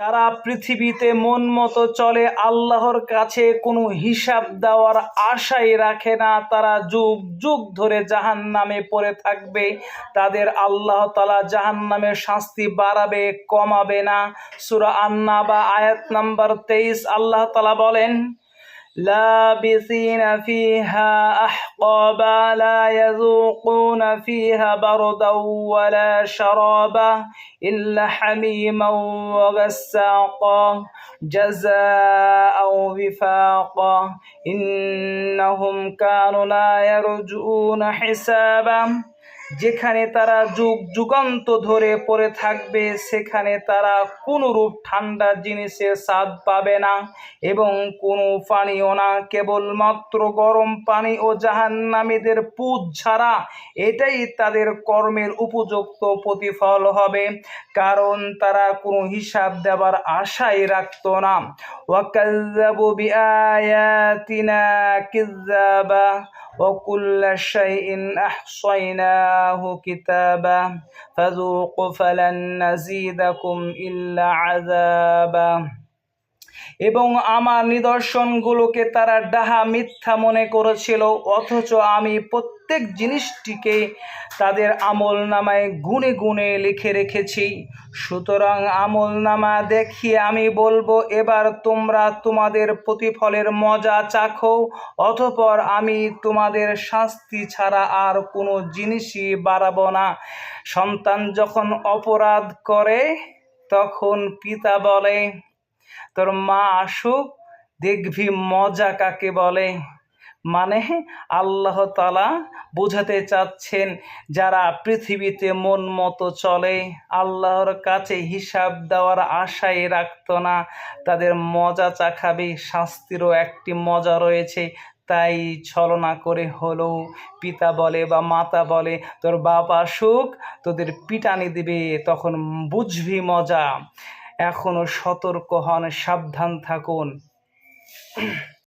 তারা পৃথিবীতে মন মতো চলে, আল্লাহর কাছে কোনো হিসাব দেওয়ার আশাই রাখে না। তারা যুগ যুগ ধরে জাহান নামে পড়ে থাকবে। তাদের আল্লাহ তালা জাহান নামে শাস্তি বাড়াবে, কমাবে না। সুরা আন্না বা আয়াত নাম্বার তেইশ, আল্লাহ তালা বলেন لابثين فيها أحقابا لا يذوقون فيها بردا ولا شرابا إلا حميما وغساقا. جزاء وفاقا. إنهم كانوا لا يرجون حسابا. যেখানে তারা যুগ যুগান্ত ধরে পড়ে থাকবে, সেখানে তারা কোনরূপ ঠান্ডা জিনিসের স্বাদ পাবে না এবং কোনো পানিও না। কেবলমাত্র গরম পানি ও জাহান্নামীদের পুজ ছাড়া এটাই তাদের কর্মের উপযুক্ত প্রতিফল হবে। কারণ তারা কোনো হিসাব দেওয়ার আশাই রাখত না। ওয়াকাল্লাবু বিআয়াতিনা وكل شيء أحصيناه كتابا فذوقوا فلن نزيدكم إلا عذابا. এবং আমার নিদর্শনগুলোকে তারা ডাহা মিথ্যা মনে করেছিল, অথচ আমি প্রত্যেক জিনিসটিকে তাদের আমল নামায় গুনে গুনে লিখে রেখেছি। সুতরাং আমল নামা দেখিয়ে আমি বলব, এবার তোমরা তোমাদের প্রতিফলের মজা চাখো, অতপর আমি তোমাদের শাস্তি ছাড়া আর কোনো জিনিসই বাড়াবো না। সন্তান যখন অপরাধ করে, তখন পিতা বলে তোর মা আসুক, দেখবি মজা কাকে বলে। মানে আল্লাহ তালা বোঝাতে চাচ্ছেন, যারা পৃথিবীতে মন মতো চলে, আল্লাহর কাছে হিসাব দেওয়ার আশাই রাখতো না। তাদের মজা চাখাবে, শাস্তিরও একটি মজা রয়েছে। তাই ছলনা করে হলেও পিতা বলে বা মাতা বলে, তোর বাবা সুখ তোদের পিটানি দিবে, তখন বুঝবি মজা। এখনও সতর্ক হন সাবধান থাকুন।